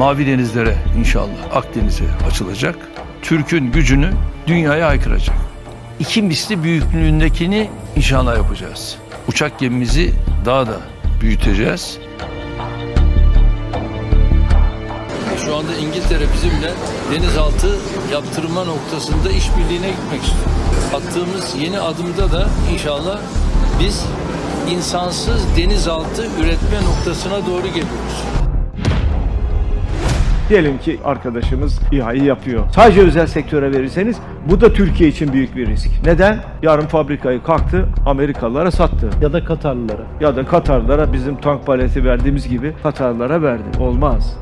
Mavi denizlere inşallah Akdeniz'e açılacak. Türk'ün gücünü dünyaya aykıracak. İki misli büyüklüğündekini inşallah yapacağız. Uçak gemimizi daha da büyüteceğiz. Şu anda İngiltere bizimle denizaltı yaptırma noktasında işbirliğine gitmek istiyor. Attığımız yeni adımda da inşallah biz insansız denizaltı üretme noktasına doğru geliyoruz. Diyelim ki arkadaşımız İHA'yı yapıyor. Sadece özel sektöre verirseniz bu da Türkiye için büyük bir risk. Neden? Yarın fabrikayı kalktı Amerikalılara sattı. ya da Katarlılara. Ya da Katarlara bizim tank paleti verdiğimiz gibi Katarlara verdi. Olmaz.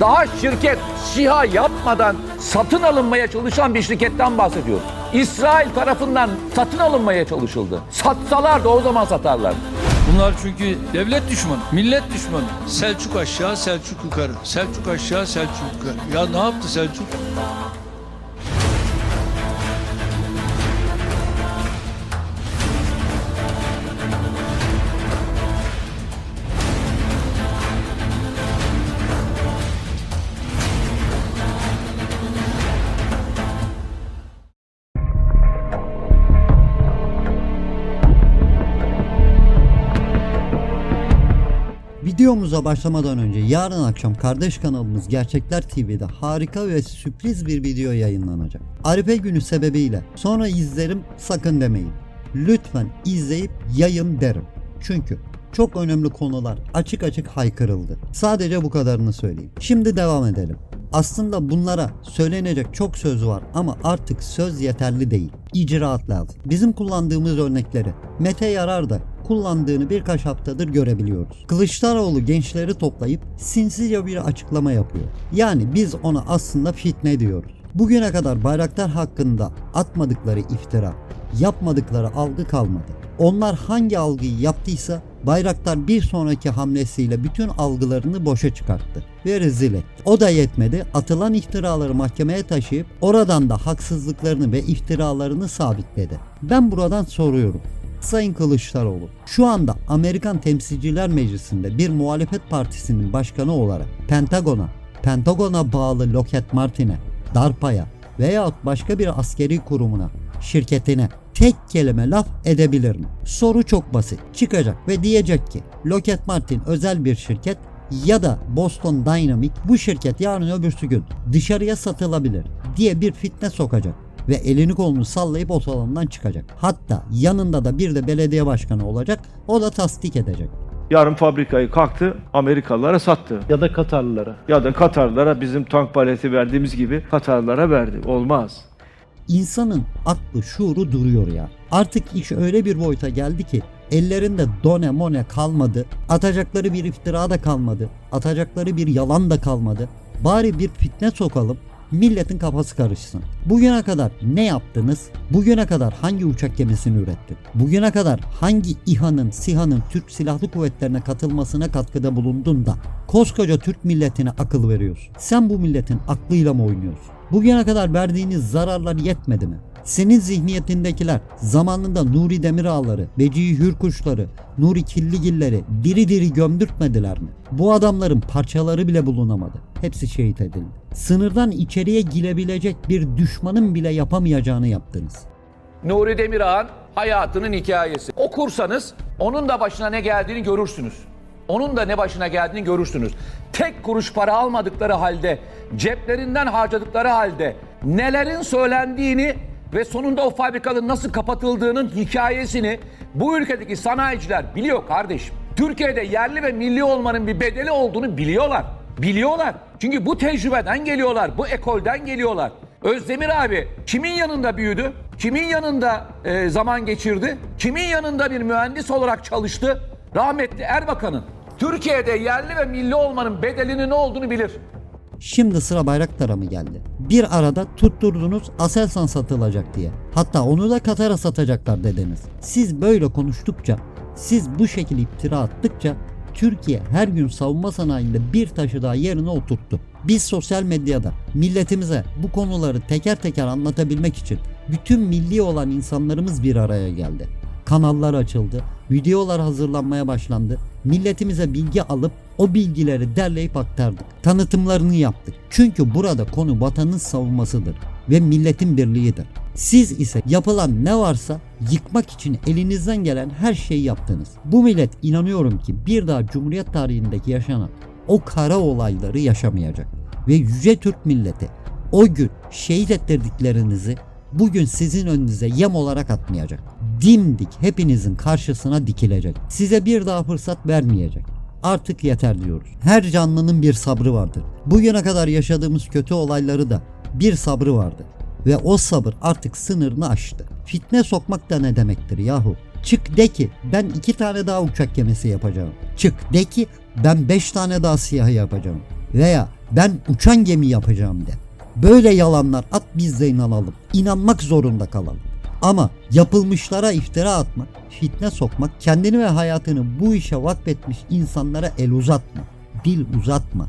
Daha şirket SİHA yapmadan satın alınmaya çalışan bir şirketten bahsediyor. İsrail tarafından satın alınmaya çalışıldı. Satsalar da o zaman satarlar. Bunlar çünkü devlet düşmanı, millet düşmanı. Selçuk aşağı, Selçuk yukarı. Selçuk aşağı, Selçuk yukarı. Ya ne yaptı Selçuk? Videomuza başlamadan önce yarın akşam kardeş kanalımız Gerçekler TV'de harika ve sürpriz bir video yayınlanacak. Arife günü sebebiyle sonra izlerim sakın demeyin. Lütfen izleyip yayın derim. Çünkü çok önemli konular açık açık haykırıldı. Sadece bu kadarını söyleyeyim. Şimdi devam edelim. Aslında bunlara söylenecek çok söz var ama artık söz yeterli değil. İcraat lazım. Bizim kullandığımız örnekleri Mete Yarar da kullandığını birkaç haftadır görebiliyoruz. Kılıçdaroğlu gençleri toplayıp sinsice bir açıklama yapıyor. Yani biz ona aslında fitne diyoruz. Bugüne kadar bayraktar hakkında atmadıkları iftira, yapmadıkları algı kalmadı. Onlar hangi algıyı yaptıysa Bayraktar bir sonraki hamlesiyle bütün algılarını boşa çıkarttı ve rezil etti. O da yetmedi. Atılan iftiraları mahkemeye taşıyıp oradan da haksızlıklarını ve iftiralarını sabitledi. Ben buradan soruyorum. Sayın Kılıçdaroğlu, şu anda Amerikan Temsilciler Meclisi'nde bir muhalefet partisinin başkanı olarak Pentagon'a, Pentagon'a bağlı Lockheed Martin'e, DARPA'ya veyahut başka bir askeri kurumuna, şirketine tek kelime laf edebilir mi? Soru çok basit. Çıkacak ve diyecek ki Lockheed Martin özel bir şirket ya da Boston Dynamics bu şirket yarın öbürsü gün dışarıya satılabilir diye bir fitne sokacak ve elini kolunu sallayıp o salondan çıkacak. Hatta yanında da bir de belediye başkanı olacak o da tasdik edecek. Yarın fabrikayı kalktı Amerikalılara sattı. Ya da Katarlılara. Ya da Katarlara bizim tank paleti verdiğimiz gibi Katarlara verdi. Olmaz. İnsanın aklı şuuru duruyor ya. Artık iş öyle bir boyuta geldi ki ellerinde done mone kalmadı. Atacakları bir iftira da kalmadı. Atacakları bir yalan da kalmadı. Bari bir fitne sokalım. Milletin kafası karışsın. Bugüne kadar ne yaptınız? Bugüne kadar hangi uçak gemisini ürettin? Bugüne kadar hangi İHA'nın, SİHA'nın Türk Silahlı Kuvvetlerine katılmasına katkıda bulundun da koskoca Türk milletine akıl veriyorsun? Sen bu milletin aklıyla mı oynuyorsun? Bugüne kadar verdiğiniz zararlar yetmedi mi? Senin zihniyetindekiler zamanında Nuri Demirağları, Becihi Hürkuşları, Nuri Killigilleri diri diri gömdürtmediler mi? Bu adamların parçaları bile bulunamadı. Hepsi şehit edildi. Sınırdan içeriye girebilecek bir düşmanın bile yapamayacağını yaptınız. Nuri Demirağ'ın hayatının hikayesi. Okursanız onun da başına ne geldiğini görürsünüz. Onun da ne başına geldiğini görürsünüz. Tek kuruş para almadıkları halde, ceplerinden harcadıkları halde nelerin söylendiğini ve sonunda o fabrikanın nasıl kapatıldığının hikayesini bu ülkedeki sanayiciler biliyor kardeşim. Türkiye'de yerli ve milli olmanın bir bedeli olduğunu biliyorlar. Biliyorlar. Çünkü bu tecrübeden geliyorlar, bu ekolden geliyorlar. Özdemir abi kimin yanında büyüdü? Kimin yanında e, zaman geçirdi? Kimin yanında bir mühendis olarak çalıştı? Rahmetli Erbakan'ın. Türkiye'de yerli ve milli olmanın bedelinin ne olduğunu bilir. Şimdi sıra Bayraktar'a mı geldi? Bir arada tutturdunuz Aselsan satılacak diye. Hatta onu da Katar'a satacaklar dediniz. Siz böyle konuştukça, siz bu şekilde iftira attıkça Türkiye her gün savunma sanayinde bir taşı daha yerine oturttu. Biz sosyal medyada milletimize bu konuları teker teker anlatabilmek için bütün milli olan insanlarımız bir araya geldi. Kanallar açıldı. Videolar hazırlanmaya başlandı. Milletimize bilgi alıp o bilgileri derleyip aktardık. Tanıtımlarını yaptık. Çünkü burada konu vatanın savunmasıdır ve milletin birliğidir. Siz ise yapılan ne varsa yıkmak için elinizden gelen her şeyi yaptınız. Bu millet inanıyorum ki bir daha Cumhuriyet tarihindeki yaşanan o kara olayları yaşamayacak. Ve Yüce Türk milleti o gün şehit ettirdiklerinizi bugün sizin önünüze yem olarak atmayacak. Dimdik hepinizin karşısına dikilecek. Size bir daha fırsat vermeyecek. Artık yeter diyoruz. Her canlının bir sabrı vardır. Bugüne kadar yaşadığımız kötü olayları da bir sabrı vardı. Ve o sabır artık sınırını aştı. Fitne sokmak da ne demektir yahu? Çık de ki ben iki tane daha uçak gemisi yapacağım. Çık de ki ben beş tane daha siyah yapacağım. Veya ben uçan gemi yapacağım de. Böyle yalanlar at biz de inanalım. İnanmak zorunda kalalım. Ama yapılmışlara iftira atmak, fitne sokmak, kendini ve hayatını bu işe vakfetmiş insanlara el uzatma, dil uzatma.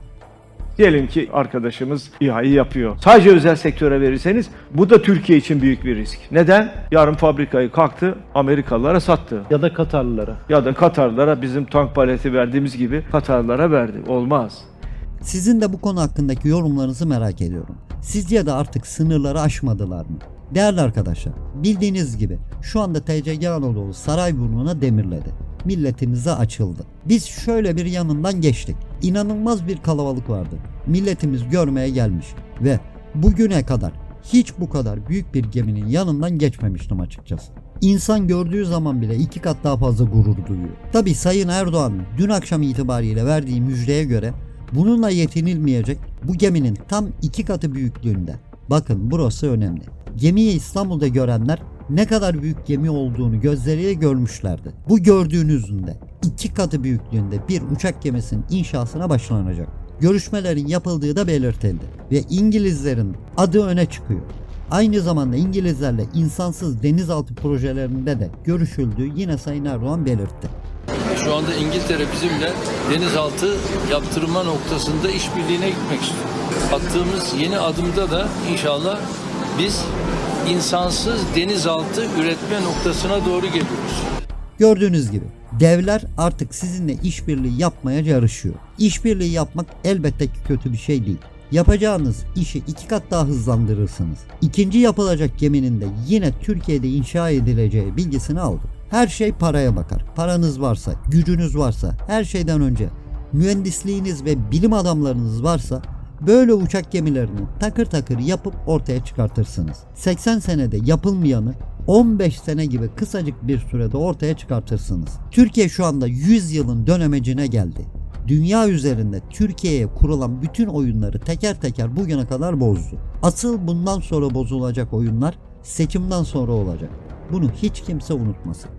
Diyelim ki arkadaşımız İHA'yı yapıyor. Sadece özel sektöre verirseniz bu da Türkiye için büyük bir risk. Neden? Yarın fabrikayı kalktı Amerikalılara sattı. ya da Katarlılara. Ya da Katarlara bizim tank paleti verdiğimiz gibi Katarlara verdi. Olmaz. Sizin de bu konu hakkındaki yorumlarınızı merak ediyorum. Sizce de artık sınırları aşmadılar mı? Değerli arkadaşlar, bildiğiniz gibi şu anda TCG Anadolu Sarayburnu'na demirledi. Milletimize açıldı. Biz şöyle bir yanından geçtik. İnanılmaz bir kalabalık vardı. Milletimiz görmeye gelmiş ve bugüne kadar hiç bu kadar büyük bir geminin yanından geçmemiştim açıkçası. İnsan gördüğü zaman bile iki kat daha fazla gurur duyuyor. Tabi Sayın Erdoğan dün akşam itibariyle verdiği müjdeye göre bununla yetinilmeyecek bu geminin tam iki katı büyüklüğünde. Bakın burası önemli. Gemiyi İstanbul'da görenler ne kadar büyük gemi olduğunu gözleriyle görmüşlerdi. Bu gördüğünüzün de iki katı büyüklüğünde bir uçak gemisinin inşasına başlanacak. Görüşmelerin yapıldığı da belirtildi ve İngilizlerin adı öne çıkıyor. Aynı zamanda İngilizlerle insansız denizaltı projelerinde de görüşüldüğü yine Sayın Erdoğan belirtti. Şu anda İngiltere bizimle denizaltı yaptırma noktasında işbirliğine gitmek istiyor. Attığımız yeni adımda da inşallah biz insansız denizaltı üretme noktasına doğru geliyoruz. Gördüğünüz gibi devler artık sizinle işbirliği yapmaya yarışıyor. İşbirliği yapmak elbette ki kötü bir şey değil. Yapacağınız işi iki kat daha hızlandırırsınız. İkinci yapılacak geminin de yine Türkiye'de inşa edileceği bilgisini aldım. Her şey paraya bakar. Paranız varsa, gücünüz varsa, her şeyden önce mühendisliğiniz ve bilim adamlarınız varsa böyle uçak gemilerini takır takır yapıp ortaya çıkartırsınız. 80 senede yapılmayanı 15 sene gibi kısacık bir sürede ortaya çıkartırsınız. Türkiye şu anda 100 yılın dönemecine geldi. Dünya üzerinde Türkiye'ye kurulan bütün oyunları teker teker bugüne kadar bozdu. Asıl bundan sonra bozulacak oyunlar seçimden sonra olacak. Bunu hiç kimse unutmasın.